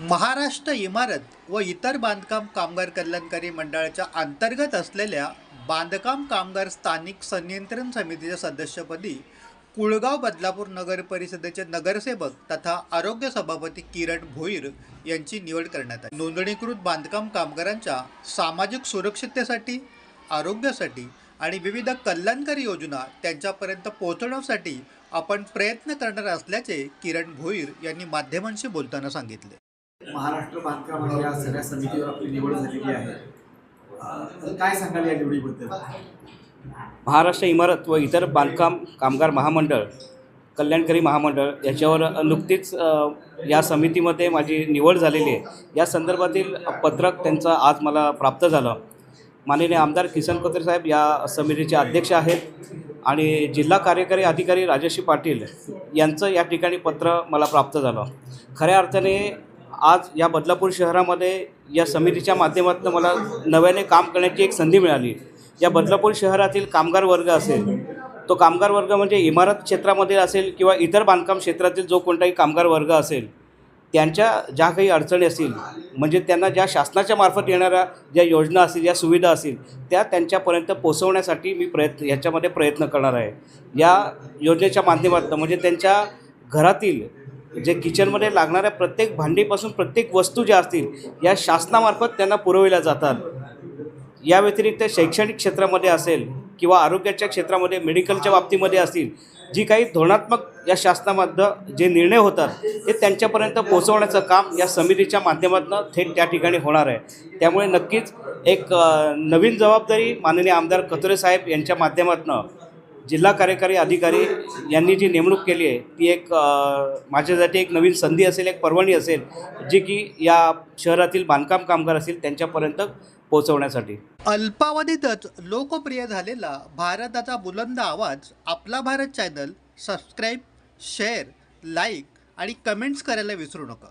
महाराष्ट्र इमारत व इतर बांधकाम कामगार कल्याणकारी मंडळाच्या अंतर्गत असलेल्या बांधकाम कामगार स्थानिक संनियंत्रण समितीच्या सदस्यपदी कुळगाव बदलापूर नगर परिषदेचे नगरसेवक तथा आरोग्य सभापती किरण भोईर यांची निवड करण्यात आली. नोंदणीकृत बांधकाम कामगारांच्या सामाजिक सुरक्षिततेसाठी आरोग्यासाठी आणि विविध कल्याणकारी योजना त्यांच्यापर्यंत पोहोचवण्यासाठी आपण प्रयत्न करणार असल्याचे किरण भोईर यांनी माध्यमांशी बोलताना सांगितले. महाराष्ट्र बांधकामाच्या या सगळ्या समितीवर आपली निवड झालेली आहे. काय सांगाल या निवडीबद्दल? महाराष्ट्र इमारत व इतर बांधकाम कामगार महामंडळ कल्याणकारी महामंडळ याच्यावर नुकतीच या समितीमध्ये माझी निवड झालेली आहे. या संदर्भातील पत्रक त्यांचं आज मला प्राप्त झालं. माननीय आमदार किसन कोत्रे साहेब या समितीचे अध्यक्ष आहेत आणि जिल्हा कार्यकारी अधिकारी राजश्री पाटील यांचं या ठिकाणी पत्र मला प्राप्त झालं. खऱ्या अर्थाने आज या बदलापूर शहरामध्ये या समितीच्या माध्यमातून मला नव्याने काम करण्याची एक संधी मिळाली. या बदलापूर शहरातील कामगार वर्ग असेल तो कामगार वर्ग म्हणजे इमारत क्षेत्रामध्ये असेल किंवा इतर बांधकाम क्षेत्रातील जो कोणताही कामगार वर्ग असेल त्यांच्या ज्या काही अडचणी असतील म्हणजे त्यांना ज्या शासनाच्या मार्फत येणाऱ्या ज्या योजना असतील ज्या सुविधा असतील त्या त्यांच्यापर्यंत पोचवण्यासाठी मी प्रयत्न याच्यामध्ये प्रयत्न करणार आहे. या योजनेच्या माध्यमातून म्हणजे त्यांच्या घरातील जे किचनमध्ये लागणाऱ्या प्रत्येक भांडीपासून प्रत्येक वस्तू ज्या असतील या शासनामार्फत त्यांना पुरविल्या जातात. या व्यतिरिक्त शैक्षणिक क्षेत्रामध्ये असेल किंवा आरोग्याच्या क्षेत्रामध्ये मेडिकलच्या बाबतीमध्ये असतील जी काही धोरणात्मक या शासनामधलं जे निर्णय होतात ते त्यांच्यापर्यंत पोहोचवण्याचं काम या समितीच्या माध्यमातून थेट त्या ठिकाणी होणार आहे. त्यामुळे नक्कीच एक नवीन जबाबदारी माननीय आमदार कतोरे साहेब यांच्या माध्यमातून जिल्हा कार्यकारी अधिकारी यांनी जी नेमणूक केली आहे ती एक माझ्यासाठी एक नवीन संधी असेल एक पर्वणी असेल जी की या शहरातील बांधकाम कामगार असतील त्यांच्यापर्यंत पोहोचवण्यासाठी. अल्पावधीतच लोकप्रिय झालेला भारताचा बुलंद आवाज आपला Bharat channel subscribe share like आणि कमेंट्स करायला विसरू नका.